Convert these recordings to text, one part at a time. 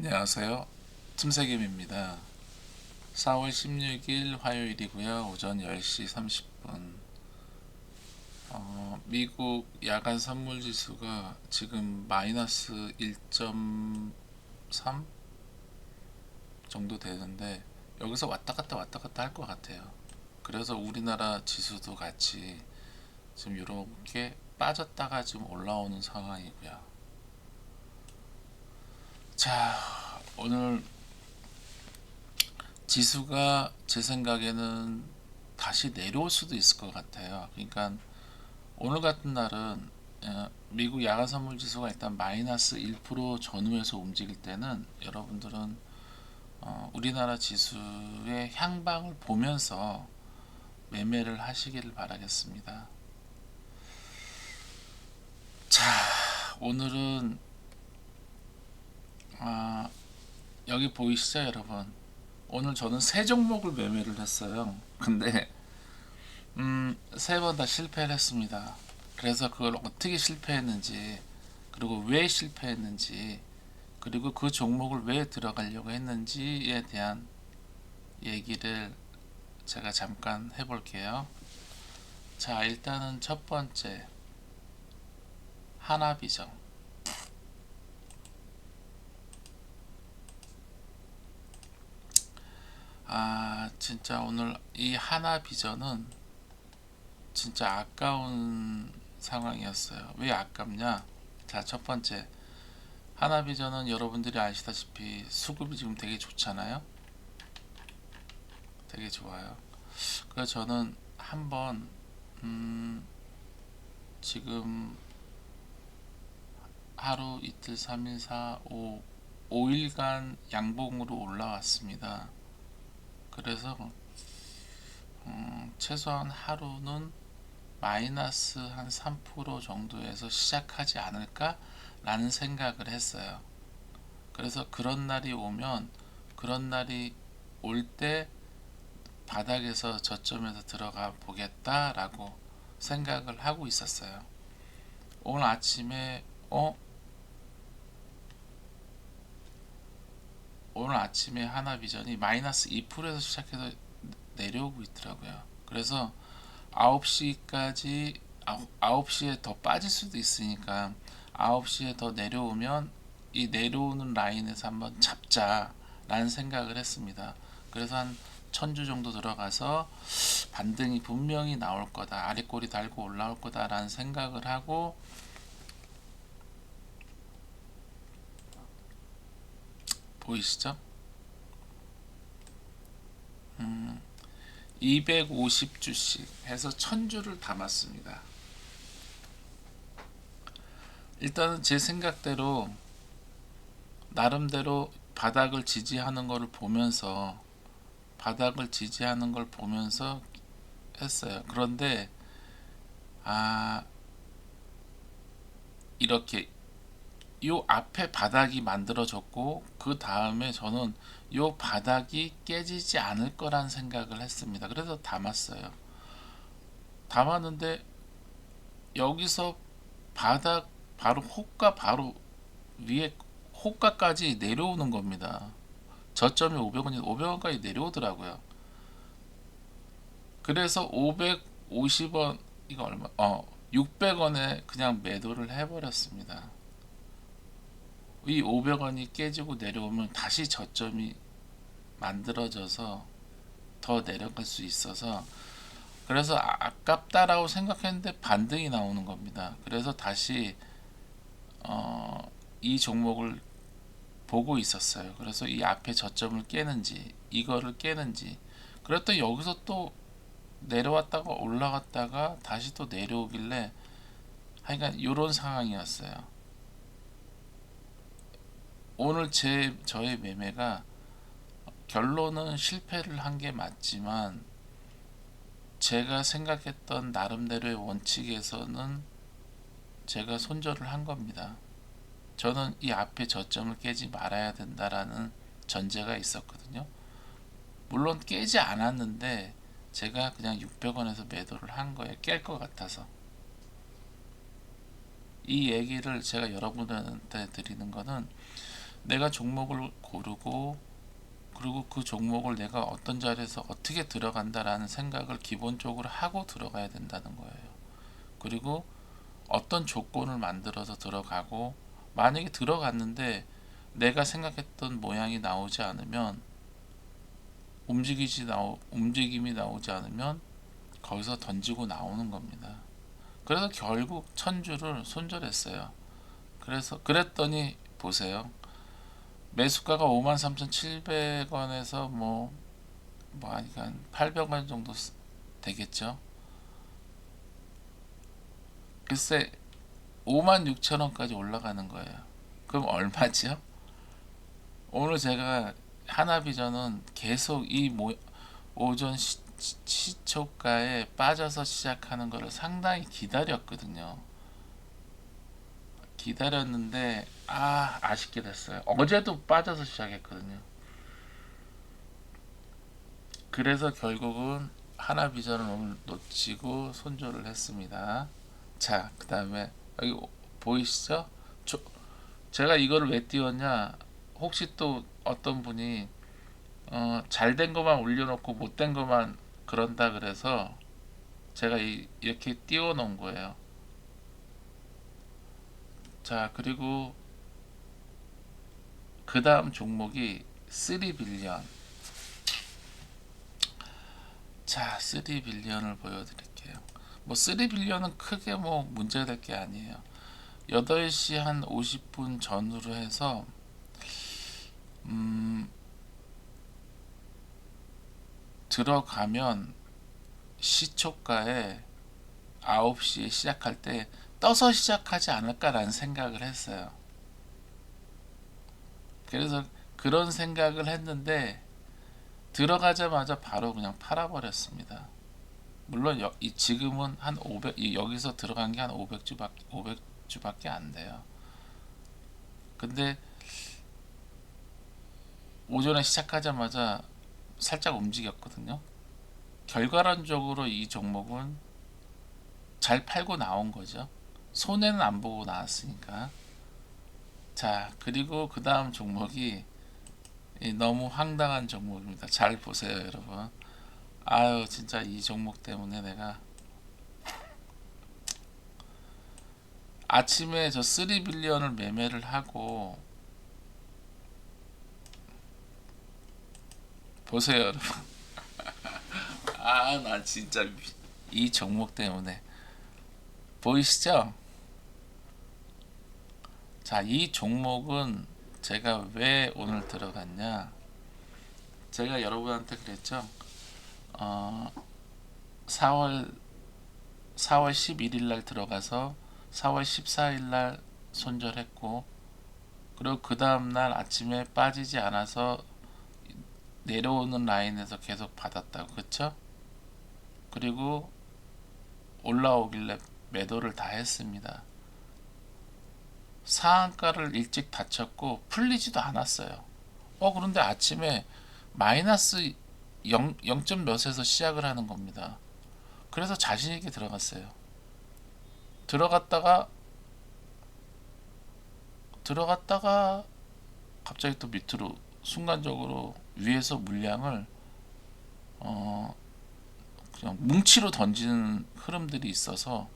안녕하세요. 틈새김입니다. 4월 16일 화요일이고요. 오전 10시 30분. 어, 미국 야간 선물 지수가 지금 마이너스 1.3 정도 되는데 여기서 왔다 갔다 왔다 갔다 할 것 같아요. 그래서 우리나라 지수도 같이 지금 이렇게 빠졌다가 지금 올라오는 상황이고요. 자, 오늘 지수가 제 생각에는 다시 내려올 수도 있을 것 같아요. 그러니까 오늘 같은 날은 어, 미국 야간 선물 지수가 일단 마이너스 1% 전후에서 움직일 때는 여러분들은 어, 우리나라 지수의 향방을 보면서 매매를 하시기를 바라겠습니다. 자, 오늘은 아, 여기 보이시죠, 여러분? 오늘 저는 세 종목을 매매를 했어요. 근데 음, 세 번 다 실패를 했습니다. 그래서 그걸 어떻게 실패했는지, 그리고 왜 실패했는지, 그리고 그 종목을 왜 들어가려고 했는지에 대한 얘기를 제가 잠깐 해볼게요. 자, 일단은 첫 번째 하나비전. 아, 진짜 오늘 이 하나 비전은 진짜 아까운 상황이었어요. 왜 아깝냐? 자, 첫 번째. 하나 비전은 여러분들이 아시다시피 수급이 지금 되게 좋잖아요. 되게 좋아요. 그래서 저는 한번 음, 지금 하루 이틀 3일 4 5 5일간 양봉으로 올라왔습니다. 그래서 음, 최소한 하루는 마이너스 한 3% 정도에서 시작하지 않을까라는 생각을 했어요. 그래서 그런 날이 오면 그런 날이 올 때 바닥에서 저점에서 들어가 보겠다라고 생각을 하고 있었어요. 오늘 아침에 어 오늘 아침에 하나비전이 마이너스 2%에서 시작해서 내려오고 있더라고요. 그래서 9시까지 9시에 더 빠질 수도 있으니까 9시에 더 내려오면 이 내려오는 라인에서 한번 잡자라는 생각을 했습니다. 그래서 한 천주 정도 들어가서 반등이 분명히 나올 거다. 아래꼬리 달고 올라올 거다라는 생각을 하고 보이시죠? 음, 250주씩 해서 1000주를 담았습니다. 일단은 제 생각대로 나름대로 바닥을 지지하는 것을 보면서 바닥을 지지하는 걸 보면서 했어요. 그런데 아 이렇게 요 앞에 바닥이 만들어졌고 그 다음에 저는 요 바닥이 깨지지 않을 거란 생각을 했습니다. 그래서 담았어요. 담았는데 여기서 바닥 바로 호가 바로 위에 호가까지 내려오는 겁니다. 저점이 500원이 500원까지 내려오더라고요. 그래서 550원 이거 얼마? 어 600원에 그냥 매도를 해버렸습니다. 이 500원이 깨지고 내려오면 다시 저점이 만들어져서 더 내려갈 수 있어서 그래서 아, 아깝다라고 생각했는데 반등이 나오는 겁니다. 그래서 다시 어, 이 종목을 보고 있었어요. 그래서 이 앞에 저점을 깨는지 이거를 깨는지 그랬더니 여기서 또 내려왔다가 올라갔다가 다시 또 내려오길래 하여간 이런 상황이었어요. 오늘 제 저의 매매가 결론은 실패를 한 게 맞지만 제가 생각했던 나름대로의 원칙에서는 제가 손절을 한 겁니다. 저는 이 앞에 저점을 깨지 말아야 된다라는 전제가 있었거든요. 물론 깨지 않았는데 제가 그냥 600원에서 매도를 한 거예요. 깰 것 같아서. 이 얘기를 제가 여러분한테 드리는 거는 내가 종목을 고르고 그리고 그 종목을 내가 어떤 자리에서 어떻게 들어간다라는 생각을 기본적으로 하고 들어가야 된다는 거예요. 그리고 어떤 조건을 만들어서 들어가고 만약에 들어갔는데 내가 생각했던 모양이 나오지 않으면 움직이지 나오 움직임이 나오지 않으면 거기서 던지고 나오는 겁니다. 그래서 결국 천주를 손절했어요. 그래서 그랬더니 보세요. 매수가가 53,700원에서 뭐, 뭐, 한 800원 정도 쓰- 되겠죠. 글쎄, 56,000원까지 올라가는 거예요. 그럼 얼마죠? 오늘 제가 하나비전은 계속 이 모, 오전 시, 시- 시초가에 빠져서 시작하는 거를 상당히 기다렸거든요. 기다렸는데 아 아쉽게 됐어요. 어제도 빠져서 시작했거든요. 그래서 결국은 하나 비전을 오늘 놓치고 손절을 했습니다. 자, 그 다음에 여기 보이시죠? 저, 제가 이거를 왜 띄웠냐? 혹시 또 어떤 분이 어, 잘된 것만 올려놓고 못된 것만 그런다 그래서 제가 이, 이렇게 띄워 놓은 거예요. 자, 그리고 그 다음 종목이 3빌리언. 자, 3빌리언을 보여드릴게요. 뭐 3빌리언은 크게 뭐 문제될 게 아니에요. 8시 한 50분 전후로 해서 음, 들어가면 시초가에 9시에 시작할 때 떠서 시작하지 않을까라는 생각을 했어요. 그래서 그런 생각을 했는데 들어가자마자 바로 그냥 팔아버렸습니다. 물론 여, 이 지금은 한 500, 이 여기서 들어간 게 한 500주밖에 500주밖에 안 돼요. 근데 오전에 시작하자마자 살짝 움직였거든요. 결과론적으로 이 종목은 잘 팔고 나온 거죠. 손해는 안 보고 나왔으니까. 자, 그리고 그 다음 종목이 이 너무 황당한 종목입니다. 잘 보세요, 여러분. 아유, 진짜 이 종목 때문에 내가 아침에 저 3빌리언을 매매를 하고 보세요, 여러분. 아, 나 진짜 미- 이 종목 때문에 보이시죠? 자, 이 종목은 제가 왜 오늘 들어갔냐? 제가 여러분한테 그랬죠. 어, 4월 4월 11일 날 들어가서 4월 14일 날 손절했고 그리고 그 다음 날 아침에 빠지지 않아서 내려오는 라인에서 계속 받았다고 그쵸? 그리고 올라오길래 매도를 다 했습니다. 상한가를 일찍 다쳤고 풀리지도 않았어요. 어 그런데 아침에 마이너스 0, 0점 몇에서 시작을 하는 겁니다. 그래서 자신 있게 들어갔어요. 들어갔다가 들어갔다가 갑자기 또 밑으로 순간적으로 위에서 물량을 어 그냥 뭉치로 던지는 흐름들이 있어서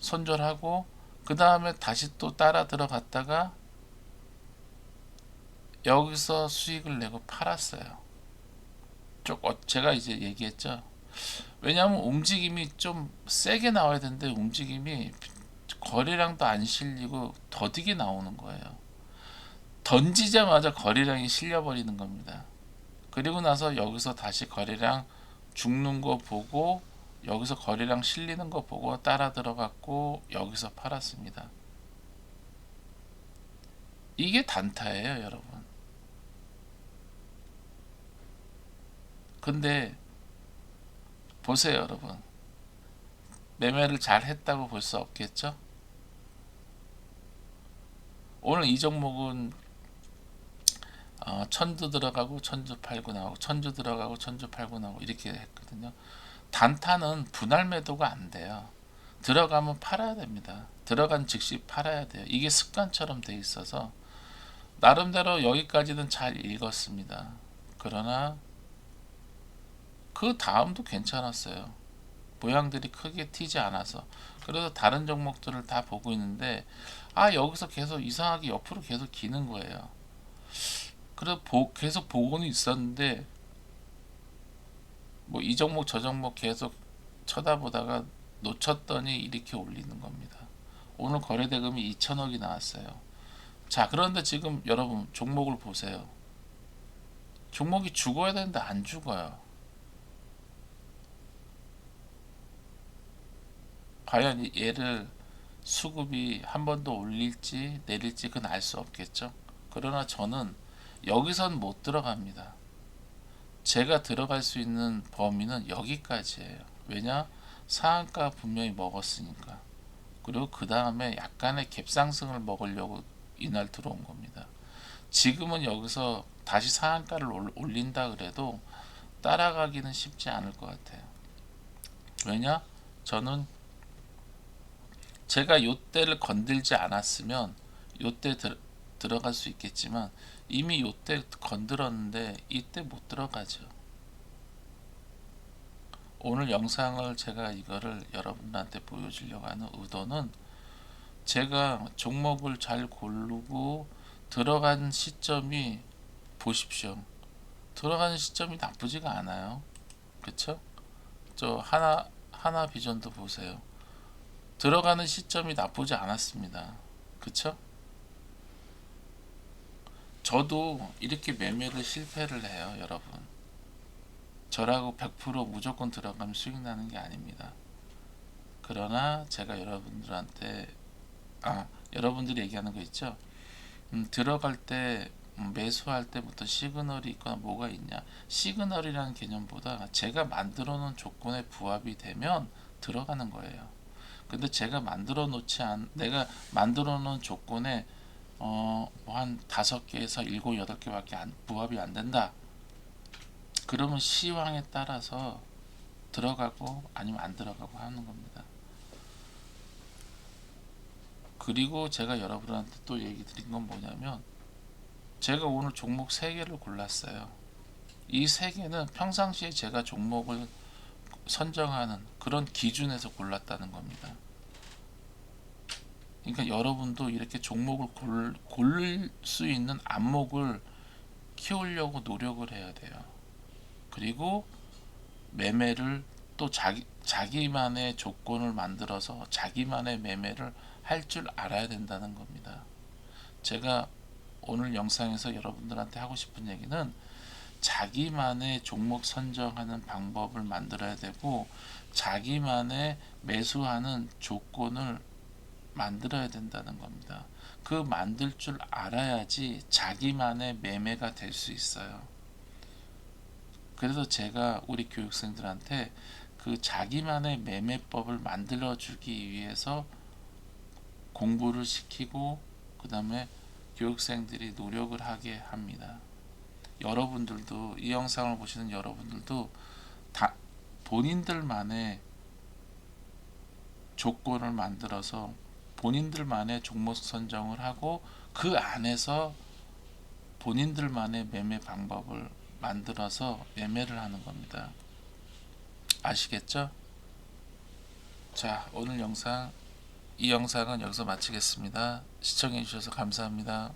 손절하고 그 다음에 다시 또 따라 들어갔다가 여기서 수익을 내고 팔았어요. 쪽 어, 제가 이제 얘기했죠. 왜냐하면 움직임이 좀 세게 나와야 되는데 움직임이 거래량도 안 실리고 더디게 나오는 거예요. 던지자마자 거래량이 실려버리는 겁니다. 그리고 나서 여기서 다시 거래량 죽는 거 보고 여기서 거래량 실리는 거 보고 따라 들어갔고 여기서 팔았습니다. 이게 단타예요, 여러분. 근데 보세요, 여러분. 매매를 잘 했다고 볼 수 없겠죠? 오늘 이 종목은 어, 천주 들어가고 천주 팔고 나오고 천주 들어가고 천주 팔고 나오고 이렇게 했거든요. 단타는 분할 매도가 안 돼요. 들어가면 팔아야 됩니다. 들어간 즉시 팔아야 돼요. 이게 습관처럼 돼 있어서 나름대로 여기까지는 잘 읽었습니다. 그러나 그 다음도 괜찮았어요. 모양들이 크게 튀지 않아서 그래서 다른 종목들을 다 보고 있는데 아 여기서 계속 이상하게 옆으로 계속 기는 거예요. 그래서 보, 계속 보고는 있었는데 뭐 이 종목 저 종목 계속 쳐다보다가 놓쳤더니 이렇게 올리는 겁니다. 오늘 거래 대금이 2천억이 나왔어요. 자 그런데 지금 여러분 종목을 보세요. 종목이 죽어야 되는데 안 죽어요. 과연 이- 얘를 수급이 한 번 더 올릴지 내릴지 그건 알 수 없겠죠. 그러나 저는 여기선 못 들어갑니다. 제가 들어갈 수 있는 범위는 여기까지예요. 왜냐? 상한가 분명히 먹었으니까. 그리고 그 다음에 약간의 갭상승을 먹으려고 이날 들어온 겁니다. 지금은 여기서 다시 상한가를 올- 올린다 그래도 따라가기는 쉽지 않을 것 같아요. 왜냐? 저는 제가 요때를 건들지 않았으면 요때 들, 들어갈 수 있겠지만 이미 요때 건들었는데 이때 못 들어가죠. 오늘 영상을 제가 이거를 여러분들한테 보여주려고 하는 의도는 제가 종목을 잘 고르고 들어간 시점이 보십시오. 들어가는 시점이 나쁘지가 않아요. 그쵸? 저 하나 하나 비전도 보세요. 들어가는 시점이 나쁘지 않았습니다. 그쵸? 저도 이렇게 매매를 실패를 해요, 여러분. 저라고 100% 무조건 들어가면 수익 나는 게 아닙니다. 그러나 제가 여러분들한테 아 여러분들이 얘기하는 거 있죠. 음, 들어갈 때 음, 매수할 때부터 시그널이 있거나 뭐가 있냐. 시그널이라는 개념보다 제가 만들어 놓은 조건에 부합이 되면 들어가는 거예요. 근데 제가 만들어 놓지 않 내가 만들어 놓은 조건에 어 한 다섯 개에서 일곱 여덟 개밖에 안, 부합이 안 된다. 그러면 시황에 따라서 들어가고 아니면 안 들어가고 하는 겁니다. 그리고 제가 여러분한테 또 얘기 드린 건 뭐냐면 제가 오늘 종목 3개를 골랐어요. 이 3개는 평상시에 제가 종목을 선정하는 그런 기준에서 골랐다는 겁니다. 그러니까 여러분도 이렇게 종목을 골, 고를 수 있는 안목을 키우려고 노력을 해야 돼요. 그리고 매매를 또 자기 자기만의 조건을 만들어서 자기만의 매매를 할 줄 알아야 된다는 겁니다. 제가 오늘 영상에서 여러분들한테 하고 싶은 얘기는 자기만의 종목 선정하는 방법을 만들어야 되고 자기만의 매수하는 조건을 만들어야 된다는 겁니다. 그 만들 줄 알아야지 자기만의 매매가 될 수 있어요. 그래서 제가 우리 교육생들한테 그 자기만의 매매법을 만들어 주기 위해서 공부를 시키고 그 다음에 교육생들이 노력을 하게 합니다. 여러분들도 이 영상을 보시는 여러분들도 다 본인들만의 조건을 만들어서 본인들만의 종목 선정을 하고 그 안에서 본인들만의 매매 방법을 만들어서 매매를 하는 겁니다. 아시겠죠? 자, 오늘 영상 이 영상은 여기서 마치겠습니다. 시청해 주셔서 감사합니다.